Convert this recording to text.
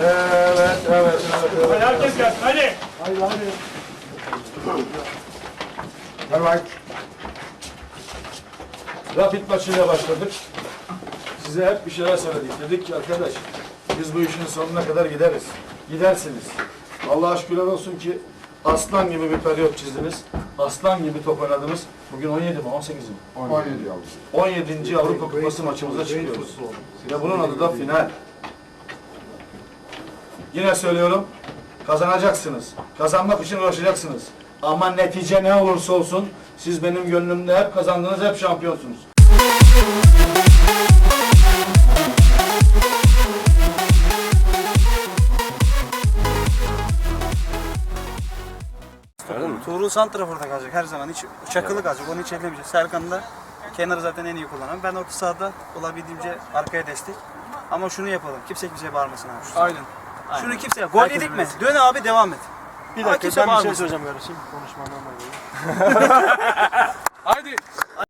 Evet, evet, evet. Hadi herkes gelsin, hadi. Hadi, hadi. Evet. Rapid maçıyla başladık. Size hep bir şeyler söyledik. Dedik ki arkadaş, biz bu işin sonuna kadar gideriz. Gidersiniz. Allah şükürler olsun ki aslan gibi bir periyot çizdiniz. Aslan gibi top oynadınız. Bugün 17 mi? 18 mi? 17. 17. 17. Avrupa Kupası maçımıza çıkıyoruz. Ve bunun adı da final. Yine söylüyorum, kazanacaksınız. Kazanmak için uğraşacaksınız. Ama netice ne olursa olsun, siz benim gönlümde hep kazandınız, hep şampiyonsunuz. Tuğrul Santrafor'da kalacak her zaman. Hiç çakılı kalacak. Onu hiç ellemeyecek. Serkan da kenarı zaten en iyi kullanan. Ben orta sahada olabildiğince arkaya destek. Ama şunu yapalım. Kimse kimseye bağırmasın abi. Şu- Aynen. Şunu kimseye. Gol yedik mi? Dön abi devam et. Bir Ama dakika kimse ben bir şey bağırmasın. söyleyeceğim kardeşim. Konuşmandan dolayı.